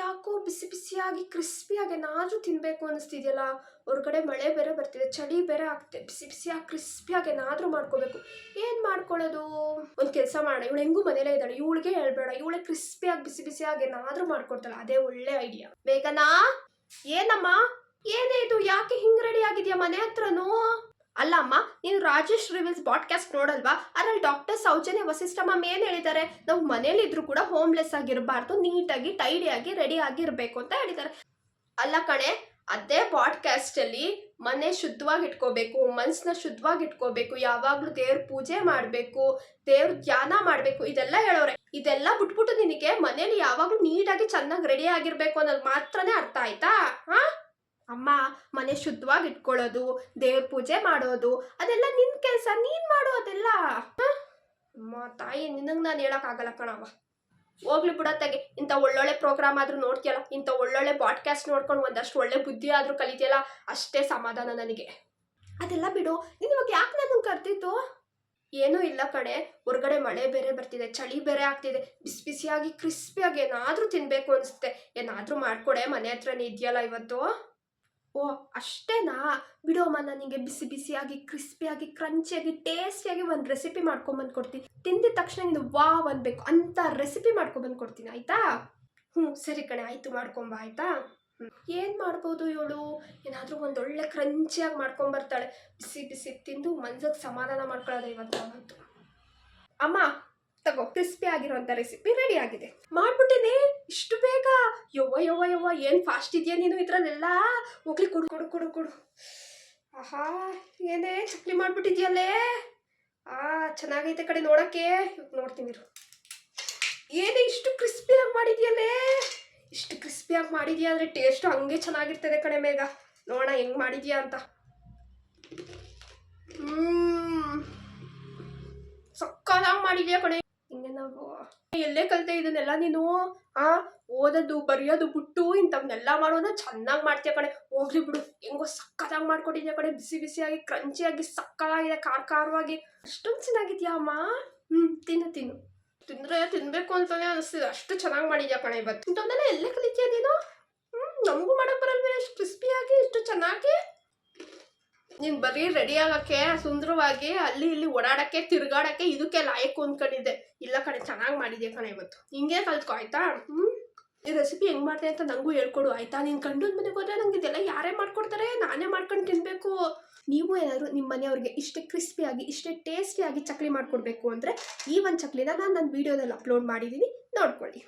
ಯಾಕೋ ಬಿಸಿ ಬಿಸಿಯಾಗಿ ಕ್ರಿಸ್ಪಿಯಾಗಿ ಏನಾದರೂ ತಿನ್ನಬೇಕು ಅನಿಸ್ತಿದೆಯಲ್ಲ ಹೊರಗಡೆ ಮಳೆ ಬೇರೆ ಬರ್ತಿದೆ, ಚಳಿ ಬೇರೆ ಆಗ್ತಿದೆ. ಬಿಸಿ ಬಿಸಿಯಾಗಿ ಕ್ರಿಸ್ಪಿಯಾಗಿ ಏನಾದರೂ ಮಾಡ್ಕೋಬೇಕು. ಏನು ಮಾಡ್ಕೊಳ್ಳೋದು? ಒಂದು ಕೆಲಸ ಮಾಡೋಣ. ಇವಳು ಹೆಂಗೂ ಮನೇಲೇ ಇದ್ದಾಳೆ. ಇವಳಿಗೆ ಹೇಳ್ಬೇಡ. ಇವಳೆ ಕ್ರಿಸ್ಪಿಯಾಗಿ ಬಿಸಿ ಬಿಸಿಯಾಗಿ ಏನಾದರೂ ಮಾಡ್ಕೊಡ್ತಾಳೆ. ಅದೇ ಒಳ್ಳೆ ಐಡಿಯಾ ಬೇಗನಾ ಏನಮ್ಮ? ಏನೇ ಇದು? ಯಾಕೆ ಹಿಂಗೆ ರೆಡಿ ಆಗಿದೆಯಾ ಮನೆ ಹತ್ರನೂ? ಅಲ್ಲ ಅಮ್ಮ, ನೀನು ರಾಜೇಶ್ ರಿವಿಲ್ಸ್ ಪಾಡ್ಕಾಸ್ಟ್ ನೋಡಲ್ವಾ? ಅದ್ರಲ್ಲಿ ಡಾಕ್ಟರ್ ಸೌಜನ್ಯ ವಸಿಷ್ಠ ಮ್ಯಾಮ್ ಏನು ಹೇಳಿದ್ದಾರೆ? ನಾವು ಮನೇಲಿದ್ರು ಕೂಡ ಹೋಮ್ಲೆಸ್ ಆಗಿರಬಾರ್ದು, ನೀಟಾಗಿ ಟೈಡಿಯಾಗಿ ರೆಡಿ ಆಗಿರ್ಬೇಕು ಅಂತ ಹೇಳಿದ್ದಾರೆ. ಅಲ್ಲ ಕಣೆ, ಅದೇ ಪಾಡ್ಕಾಸ್ಟ್ ಅಲ್ಲಿ ಮನೆ ಶುದ್ಧವಾಗಿ ಇಟ್ಕೋಬೇಕು ಮನ್ಸನ್ನ ಶುದ್ಧವಾಗಿ ಇಟ್ಕೋಬೇಕು, ಯಾವಾಗ್ಲೂ ದೇವ್ರ ಪೂಜೆ ಮಾಡಬೇಕು, ದೇವ್ರ ಧ್ಯಾನ ಮಾಡಬೇಕು, ಇದೆಲ್ಲ ಹೇಳೋರೆ. ಇದೆಲ್ಲ ಬಿಟ್ಬಿಟ್ಟು ನಿನಗೆ ಮನೇಲಿ ಯಾವಾಗ್ಲೂ ನೀಟಾಗಿ ಚೆನ್ನಾಗಿ ರೆಡಿ ಆಗಿರ್ಬೇಕು ಅನ್ನೋದು ಮಾತ್ರನೇ ಅರ್ಥ ಆಯ್ತಾ? ಹಾ? ಅಮ್ಮ, ಮನೆ ಶುದ್ಧವಾಗಿ ಇಟ್ಕೊಳ್ಳೋದು ದೇವ್ರ ಪೂಜೆ ಮಾಡೋದು, ಅದೆಲ್ಲ ನಿನ್ ಕೆಲಸ, ನೀನ್ ಮಾಡು ಅದೆಲ್ಲ. ಅಮ್ಮ, ತಾಯಿ, ನಿನಗೆ ನಾನು ಹೇಳಕ್ಕಾಗಲ್ಲ ಕಣವ್ವ. ಹೋಗ್ಲಿ ಬಿಡತ್ತಾಗೆ ಇಂಥ ಒಳ್ಳೊಳ್ಳೆ ಪ್ರೋಗ್ರಾಮ್ ಆದ್ರೂ ನೋಡ್ತೀಯಲ್ಲ, ಇಂಥ ಒಳ್ಳೊಳ್ಳೆ ಪಾಡ್ಕಾಸ್ಟ್ ನೋಡ್ಕೊಂಡು ಒಂದಷ್ಟು ಒಳ್ಳೆ ಬುದ್ಧಿ ಆದ್ರೂ ಕಲಿತೀಯಲ್ಲ, ಅಷ್ಟೇ ಸಮಾಧಾನ ನನಗೆ. ಅದೆಲ್ಲ ಬಿಡು ನೀನು ಇವಾಗ ಯಾಕೆ ನನ್ನ ಕರ್ತಿತ್ತು ಏನೂ ಇಲ್ಲ ಕಣೆ, ಹೊರಗಡೆ ಮಳೆ ಬೇರೆ ಬರ್ತಿದೆ, ಚಳಿ ಬೇರೆ ಆಗ್ತಿದೆ, ಬಿಸಿ ಬಿಸಿಯಾಗಿ ಕ್ರಿಸ್ಪಿಯಾಗಿ ಏನಾದರೂ ತಿನ್ನಬೇಕು ಅನಿಸುತ್ತೆ. ಏನಾದರೂ ಮಾಡ್ಕೊಡೆ, ಮನೆ ಹತ್ರನೇ ಇದೆಯಲ್ಲ ಇವತ್ತು? ಓ, ಅಷ್ಟೇನಾ? ಬಿಡೋಮ್ಮ ನನಗೆ ಬಿಸಿ ಬಿಸಿಯಾಗಿ, ಕ್ರಿಸ್ಪಿಯಾಗಿ, ಕ್ರಂಚಿಯಾಗಿ, ಟೇಸ್ಟಿಯಾಗಿ ಒಂದು ರೆಸಿಪಿ ಮಾಡ್ಕೊಂಬಂದು ಕೊಡ್ತೀನಿ. ತಿಂದಿದ ತಕ್ಷಣ ಇದು ವಾವ್ ಅನ್ಬೇಕು. ಅಂತ ರೆಸಿಪಿ ಮಾಡ್ಕೊಂಬಂದು ಕೊಡ್ತೀನಿ, ಆಯ್ತಾ? ಹ್ಞೂ ಸರಿ ಕಣೆ, ಆಯಿತು, ಮಾಡ್ಕೊಂಬ, ಆಯ್ತಾ? ಏನು ಮಾಡ್ಬೋದು ಇವಳು? ಏನಾದರೂ ಒಂದು ಒಳ್ಳೆ ಕ್ರಂಚಿಯಾಗಿ ಮಾಡ್ಕೊಂಬರ್ತಾಳೆ. ಬಿಸಿ ಬಿಸಿ ತಿಂದು ಮನ್ಸಿಗೆ ಸಮಾಧಾನ ಮಾಡ್ಕೊಳ್ಳೋದು ಇವತ್ತು ಅಮ್ಮ ಕ್ರಿಸ್ಪಿ ಆಗಿರುವಂಥ ರೆಸಿಪಿ ರೆಡಿ ಆಗಿದೆ. ಮಾಡ್ಬಿಟ್ಟಿನಿ, ಇಷ್ಟು ಬೇಗ? ಯವ್ವ ಯವ್ವ ಯವ್ವ, ಏನು ಫಾಸ್ಟ್ ಇದೆಯಾ ನೀನು ಇದ್ರಲ್ಲೆಲ್ಲ? ಹೋಗ್ಲಿ, ಕೊಡು ಕೊಡು ಕೊಡು ಕೊಡು. ಆಹಾ, ಏನೇ ಚಕ್ಲಿ ಮಾಡ್ಬಿಟ್ಟಿದ್ಯಲ್ಲೇ? ಆ, ಚೆನ್ನಾಗೈತೆ ಕಡೆ ನೋಡಕ್ಕೆ. ನೋಡ್ತೀನಿ. ಏನೇ ಇಷ್ಟು ಕ್ರಿಸ್ಪಿಯಾಗಿ ಮಾಡಿದ್ಯಲ್ಲೇ? ಇಷ್ಟು ಕ್ರಿಸ್ಪಿಯಾಗಿ ಮಾಡಿದ್ಯಾ ಅಂದರೆ ಟೇಸ್ಟು ಹಂಗೆ ಚೆನ್ನಾಗಿರ್ತದೆ ಕಡೆ ಬೇಗ ನೋಡೋಣ ಹೆಂಗೆ ಮಾಡಿದ್ಯಾ ಅಂತ. ಸಕ್ಕತ್ತಾಗಿ ಮಾಡಿದ್ಯಾ ಕಣೆ? ಎಲ್ಲೇ ಕಲಿತೆ ಇದನ್ನೆಲ್ಲ ನೀನು? ಆ, ಓದೋದು, ಬರೆಯೋದು ಬಿಟ್ಟು ಇಂಥವನ್ನೆಲ್ಲ ಮಾಡೋದನ್ನ ಚೆನ್ನಾಗಿ ಮಾಡ್ತೀಯ ಕಡೆ ಹೋಗ್ಲಿ ಬಿಡು. ಹೆಂಗೋ ಸಕ್ಕತ್ತಾಗಿ ಮಾಡ್ಕೊಟ್ಟಿದ್ಯಾ ಕಡೆ ಬಿಸಿ ಬಿಸಿಯಾಗಿ, ಕ್ರಂಚಿಯಾಗಿ, ಸಕ್ಕತ್ತಾಗಿದೆ, ಖಾರ ಖಾರವಾಗಿ. ಅಷ್ಟೊಂದು ಚೆನ್ನಾಗಿದ್ಯಾ ಅಮ್ಮ? ಹ್ಞೂ ತಿನ್ನು ತಿನ್ನು. ತಿಂದರೆ ತಿನ್ನಬೇಕು ಅಂತಾನೆ ಅನಿಸ್ತಿದೆ. ಅಷ್ಟು ಚೆನ್ನಾಗಿ ಮಾಡಿದ್ಯಾ ಕಣೆ ಇವತ್ತು. ಇಂಥವನ್ನೆಲ್ಲ ಎಲ್ಲೇ ಕಲಿತೀಯ ನೀನು? ಹ್ಞೂ ನಮಗೂ ಮಾಡೋಕೆ ಬರಲ್ವೇ? ಇಷ್ಟು ಕ್ರಿಸ್ಪಿಯಾಗಿ, ಇಷ್ಟು ಚೆನ್ನಾಗಿ? ನೀನು ಬರೀ ರೆಡಿ ಆಗಕ್ಕೆ, ಸುಂದರವಾಗಿ ಅಲ್ಲಿ ಇಲ್ಲಿ ಓಡಾಡಕ್ಕೆ, ತಿರುಗಾಡಕ್ಕೆ ಇದಕ್ಕೆ ಲಾಯಕ್ ಅಂದ್ಕೊಂಡಿದ್ದೆ ಇಲ್ಲ ಕಣೆ, ಚೆನ್ನಾಗಿ ಮಾಡಿದೆ ಕಣೆ ಇವತ್ತು. ಹಿಂಗೆ ಕಲ್ತ್ಕೊ, ಆಯ್ತಾ? ಹ್ಞೂ ಈ ರೆಸಿಪಿ ಹೆಂಗೆ ಮಾಡ್ದೆ ಅಂತ ನನಗೂ ಹೇಳ್ಕೊಡು, ಆಯ್ತಾ? ನೀನು ಕಂಡು ಮನೆಗೆ ಹೋದ್ರೆ ನಂಗೆ ಇದೆಲ್ಲ ಯಾರೇ ಮಾಡ್ಕೊಡ್ತಾರೆ, ನಾನೇ ಮಾಡ್ಕೊಂಡು ತಿನ್ನಬೇಕು ನೀವು ಏನಾದರೂ ನಿಮ್ಮ ಮನೆಯವ್ರಿಗೆ ಇಷ್ಟೇ ಕ್ರಿಸ್ಪಿಯಾಗಿ ಇಷ್ಟೇ ಟೇಸ್ಟಿಯಾಗಿ ಚಕ್ಲಿ ಮಾಡಿಕೊಡ್ಬೇಕು ಅಂದರೆ ಈ ಒಂದು ಚಕ್ಲಿನ ನಾನು ನನ್ನ ವೀಡಿಯೋದಲ್ಲಿ ಅಪ್ಲೋಡ್ ಮಾಡಿದ್ದೀನಿ ನೋಡ್ಕೊಳ್ಳಿ.